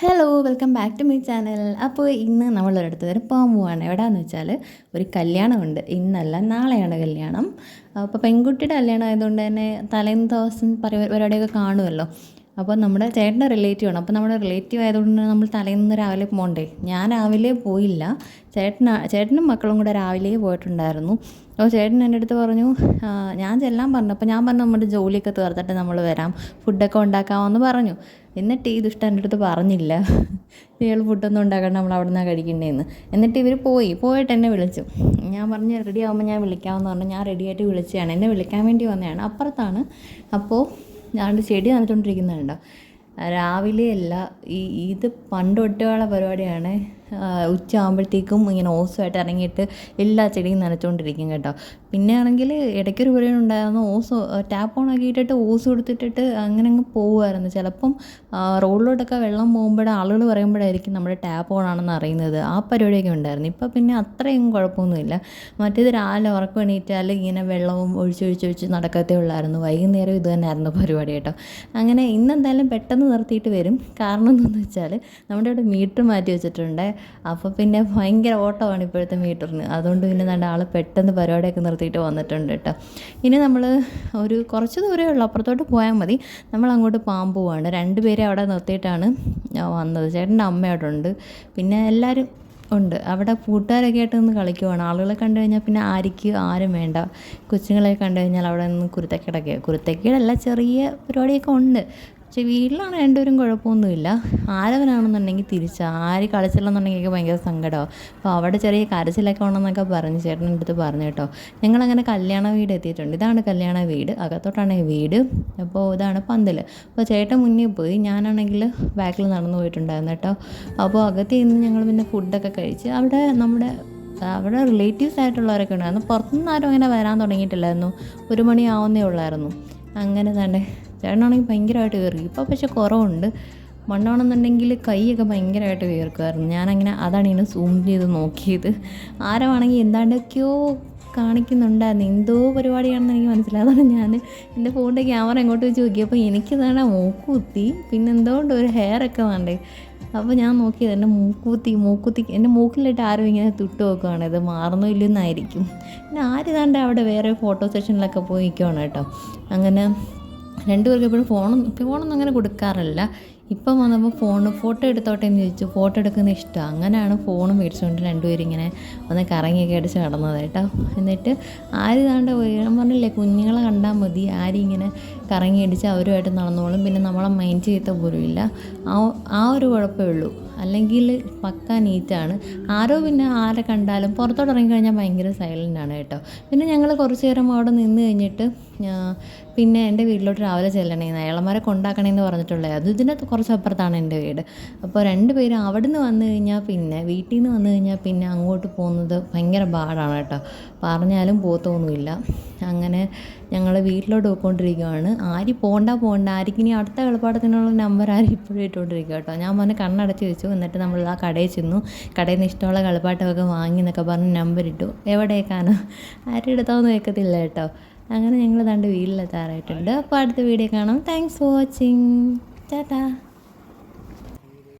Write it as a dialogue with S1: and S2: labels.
S1: Hello welcome back to my channel അപ്പോൾ ഇന്ന് നമ്മളൊരിടത്ത് വരെ പോകാൻ പോവാണ് എവിടെയാണെന്ന് വെച്ചാൽ ഒരു കല്യാണമുണ്ട്. ഇന്നല്ല നാളെയാണ് കല്യാണം. അപ്പോൾ പെൺകുട്ടിയുടെ കല്യാണം ആയതുകൊണ്ട് തന്നെ തലേന്ന് ദിവസം പരി- പരിപാടിയൊക്കെ കാണുമല്ലോ. അപ്പോൾ നമ്മുടെ ചേട്ടന്റെ റിലേറ്റീവ് ആണ്. അപ്പോൾ നമ്മുടെ റിലേറ്റീവ് ആയതുകൊണ്ട് തന്നെ നമ്മൾ തലേന്ന് രാവിലെ പോകണ്ടേ ഞാൻ രാവിലെ പോയില്ല. ചേട്ടന ചേട്ടനും മക്കളും കൂടെ രാവിലെ പോയിട്ടുണ്ടായിരുന്നു. അപ്പോൾ ചേട്ടൻ എന്റെ അടുത്ത് പറഞ്ഞു ഞാൻ ചെല്ലാൻ പറഞ്ഞു. അപ്പോൾ ഞാൻ പറഞ്ഞു നമ്മുടെ ജോലിയൊക്കെ തീർത്തിട്ട് നമ്മൾ വരാം. ഫുഡൊക്കെ ഉണ്ടാക്കാമെന്ന് പറഞ്ഞു. എന്നിട്ട് ഈ ദുഷ്ട എന്റെ അടുത്ത് പറഞ്ഞില്ല. ഇയാൾ ഫുഡൊന്നും ഉണ്ടാക്കണ്ട നമ്മൾ അവിടെ നിന്നാണ് കഴിക്കേണ്ടതെന്ന് എന്നിട്ട് ഇവർ പോയി. പോയിട്ട് എന്നെ വിളിച്ചു. ഞാൻ പറഞ്ഞു റെഡി ആകുമ്പോൾ ഞാൻ വിളിക്കാമെന്ന് പറഞ്ഞു. ഞാൻ റെഡിയായിട്ട് വിളിച്ചതാണ്. എന്നെ വിളിക്കാൻ വേണ്ടി വന്നതാണ്. അപ്പുറത്താണ്. അപ്പോൾ ഞാൻ ചെടി നനച്ചുകൊണ്ടിരിക്കുന്നുണ്ടോ രാവിലെ അല്ല ഈ ഇത് പണ്ട് ഒറ്റയുള്ള പരിപാടിയാണ്. ഉച്ച ആകുമ്പോഴത്തേക്കും ഇങ്ങനെ ഓസുമായിട്ട് ഇറങ്ങിയിട്ട് എല്ലാ ചെടിയും നനച്ചുകൊണ്ടിരിക്കും കേട്ടോ. പിന്നെ ആണെങ്കിൽ ഇടയ്ക്കൊരു പരിപാടി ഉണ്ടായിരുന്നു ഓസ് ടാപ്പ് ഓൺ ആക്കിയിട്ടിട്ട് ഓസ് കൊടുത്തിട്ടിട്ട് അങ്ങനെ അങ്ങ് പോകുമായിരുന്നു ചിലപ്പം റോഡിലോട്ടൊക്കെ വെള്ളം പോകുമ്പോൾ ആളുകൾ പറയുമ്പോഴായിരിക്കും നമ്മുടെ ടാപ്പ് ഓൺ ആണെന്ന് അറിയുന്നത്. ആ പരിപാടിയൊക്കെ ഉണ്ടായിരുന്നു. ഇപ്പം പിന്നെ അത്രയും കുഴപ്പമൊന്നുമില്ല. മറ്റേത് രാവിലെ ഉറക്കം എണീറ്റാൽ ഇങ്ങനെ വെള്ളവും ഒഴിച്ചൊഴിച്ചൊഴിച്ച് നടക്കത്തേ ഉള്ളായിരുന്നു. വൈകുന്നേരം ഇത് തന്നെയായിരുന്നു പരിപാടി കേട്ടോ. അങ്ങനെ ഇന്നെന്തായാലും പെട്ടെന്ന് നിർത്തിയിട്ട് വരും. കാരണം എന്താണെന്ന് വെച്ചാൽ നമ്മുടെ ഇവിടെ മീറ്റർ മാറ്റി വെച്ചിട്ടുണ്ട്. അപ്പോൾ പിന്നെ ഭയങ്കര ഓട്ടമാണ് ഇപ്പോഴത്തെ മീറ്ററിന്. അതുകൊണ്ട് പിന്നെ നല്ല ആൾ പെട്ടെന്ന് പരിപാടിയൊക്കെ നിർത്തിയിട്ട് വന്നിട്ടുണ്ട് കേട്ടോ. ഇനി നമ്മൾ ഒരു കുറച്ച് ദൂരമേ ഉള്ളൂ. അപ്പുറത്തോട്ട് പോയാൽ മതി. നമ്മൾ അങ്ങോട്ട് പോകാൻ പോവാണ്. രണ്ടുപേരെ അവിടെ നിർത്തിയിട്ടാണ് വന്നത്. ചേട്ടന്റെ അമ്മ അവിടെ ഉണ്ട്. പിന്നെ എല്ലാവരും ഉണ്ട്. അവിടെ കൂട്ടുകാരൊക്കെ ആയിട്ട് നിന്ന് കളിക്കുവാണ്. ആളുകളെ കണ്ടു കഴിഞ്ഞാൽ പിന്നെ ആർക്ക് ആരും വേണ്ട. കൊച്ചുങ്ങളെ കണ്ടു കഴിഞ്ഞാൽ അവിടെ നിന്ന് കുരുത്തക്കേടൊക്കെ കുരുത്തക്കേടല്ല ചെറിയ പരിപാടിയൊക്കെ ഉണ്ട്. പക്ഷേ വീട്ടിലാണ് രണ്ടുപേരും കുഴപ്പമൊന്നുമില്ല. ആരവനാണെന്നുണ്ടെങ്കിൽ തിരിച്ച് ആര് കളിച്ചില്ലെന്നുണ്ടെങ്കിൽ എനിക്ക് ഭയങ്കര സങ്കടമാണ് അപ്പോൾ അവിടെ ചെറിയ കരച്ചിലൊക്കെ ഉണ്ടെന്നൊക്കെ പറഞ്ഞു ചേട്ടന്റെ അടുത്ത് പറഞ്ഞു കേട്ടോ. ഞങ്ങളങ്ങനെ കല്യാണ വീട് എത്തിയിട്ടുണ്ട്. ഇതാണ് കല്യാണ വീട്. അകത്തോട്ടാണ് വീട്. അപ്പോൾ ഇതാണ് പന്തൽ അപ്പോൾ ചേട്ടൻ മുന്നേ പോയി. ഞാനാണെങ്കിൽ ബാക്കിൽ നടന്നു പോയിട്ടുണ്ടായിരുന്നു കേട്ടോ. അപ്പോൾ അകത്ത് ഇന്ന് ഞങ്ങൾ പിന്നെ ഫുഡൊക്കെ കഴിച്ച് അവിടെ നമ്മുടെ അവിടെ റിലേറ്റീവ്സ് ആയിട്ടുള്ളവരൊക്കെ ഉണ്ടായിരുന്നു. പുറത്തുനിന്ന് ആരും അങ്ങനെ വരാൻ തുടങ്ങിയിട്ടില്ലായിരുന്നു. ഒരു മണിയാവുന്നേ ഉള്ളായിരുന്നു. അങ്ങനെ തന്നെ ചേട്ടനാണെങ്കിൽ ഭയങ്കരമായിട്ട് കയറി. ഇപ്പോൾ പക്ഷേ കുറവുണ്ട്. മണ്ണാണെന്നുണ്ടെങ്കിൽ കൈയൊക്കെ ഭയങ്കരമായിട്ട് വേർക്കുമായിരുന്നു ഞാനങ്ങനെ അതാണ് ഇങ്ങനെ സൂം ചെയ്ത് നോക്കിയത്. ആരവാണെങ്കിൽ എന്താണ്ടൊക്കെയോ കാണിക്കുന്നുണ്ടായിരുന്നു. എന്തോ പരിപാടിയാണെന്ന് എനിക്ക് മനസ്സിലായതാണ് ഞാൻ എന്റെ ഫോണിന്റെ ക്യാമറ എങ്ങോട്ട് വെച്ച് നോക്കിയപ്പോൾ എനിക്കിതാണ് മൂക്കുത്തി പിന്നെ എന്തുകൊണ്ട് ഒരു ഹെയർ ഒക്കെ വേണ്ടേ? അപ്പോൾ ഞാൻ നോക്കിയത് എന്റെ മൂക്കുത്തി മൂക്കുത്തി എന്റെ മൂക്കിലിട്ട് ആരും ഇങ്ങനെ തുട്ട് നോക്കുകയാണ് ഇത് മാറുന്നോ ഇല്ലെന്നായിരിക്കും പിന്നെ ആര് കണ്ട് അവിടെ വേറെ ഫോട്ടോ സെഷനിലൊക്കെ പോയി കേട്ടോ. അങ്ങനെ രണ്ടുപേർക്ക് എപ്പോഴും ഫോണൊന്നും ഫോണൊന്നും അങ്ങനെ കൊടുക്കാറില്ല. ഇപ്പം വന്നപ്പോൾ ഫോൺ ഫോട്ടോ എടുത്തോട്ടെ എന്ന് ചോദിച്ചു. ഫോട്ടോ എടുക്കുന്ന ഇഷ്ടമാണ് അങ്ങനെയാണ് ഫോൺ മേടിച്ചുകൊണ്ട് രണ്ടുപേരും ഇങ്ങനെ ഒന്ന് കറങ്ങിയൊക്കെ അടിച്ച് നടന്നത് കേട്ടോ. എന്നിട്ട് ആര് താണ്ട് ഞാൻ പറഞ്ഞില്ലേ കുഞ്ഞുങ്ങളെ കണ്ടാൽ മതി. ആരും ഇങ്ങനെ കറങ്ങി അടിച്ച് അവരുമായിട്ട് നടന്നോളും. പിന്നെ നമ്മളെ മൈൻഡ് ചെയ്ത പോലും ഇല്ല. ആ ആ ഒരു കുഴപ്പമേ ഉള്ളൂ. അല്ലെങ്കിൽ പക്ക നീറ്റാണ് ആരോ പിന്നെ ആരെ കണ്ടാലും പുറത്തോട്ട് ഇറങ്ങിക്കഴിഞ്ഞാൽ ഭയങ്കര സൈലന്റ് ആണ് കേട്ടോ. പിന്നെ ഞങ്ങൾ കുറച്ച് നേരം അവിടെ നിന്ന് കഴിഞ്ഞിട്ട് പിന്നെ എന്റെ വീട്ടിലോട്ട് രാവിലെ ചെല്ലണേന്ന് അയാളന്മാരെ കൊണ്ടാക്കണേന്ന് പറഞ്ഞിട്ടുള്ളത് അത് ഇതിന്റെ കുറച്ച് അപ്പുറത്താണ് എന്റെ വീട്. അപ്പോൾ രണ്ട് പേര് അവിടെ നിന്ന് വന്നു കഴിഞ്ഞാൽ പിന്നെ വീട്ടിൽ നിന്ന് വന്നു കഴിഞ്ഞാൽ പിന്നെ അങ്ങോട്ട് പോകുന്നത് ഭയങ്കര പാടാണ് കേട്ടോ. പറഞ്ഞാലും പോത്തൊന്നുമില്ല. അങ്ങനെ ഞങ്ങൾ വീട്ടിലോട്ട് പോയിക്കൊണ്ടിരിക്കുകയാണ് ആര് പോണ്ട പോണ്ട. ഇനി അടുത്ത കളിപ്പാടത്തിനുള്ള നമ്പർ ആരും ഇപ്പോഴും ഇട്ടുകൊണ്ടിരിക്കുക കേട്ടോ. ഞാൻ മോനെ കണ്ണടച്ച് വെച്ചു. എന്നിട്ട് നമ്മൾ ആ കടയിൽ ചെന്നു. കടയിൽ നിന്ന് ഇഷ്ടമുള്ള കളിപ്പാട്ടമൊക്കെ വാങ്ങി എന്നൊക്കെ പറഞ്ഞ് നമ്പർ ഇട്ടു. എവിടേക്കാണ് ആരും എടുത്തോന്ന് വെക്കത്തില്ല കേട്ടോ. അങ്ങനെ ഞങ്ങൾ തണ്ട് വീട്ടിലെത്താറായിട്ടുണ്ട്. അപ്പോൾ അടുത്ത വീഡിയോ കാണാം. Thanks for watching Tata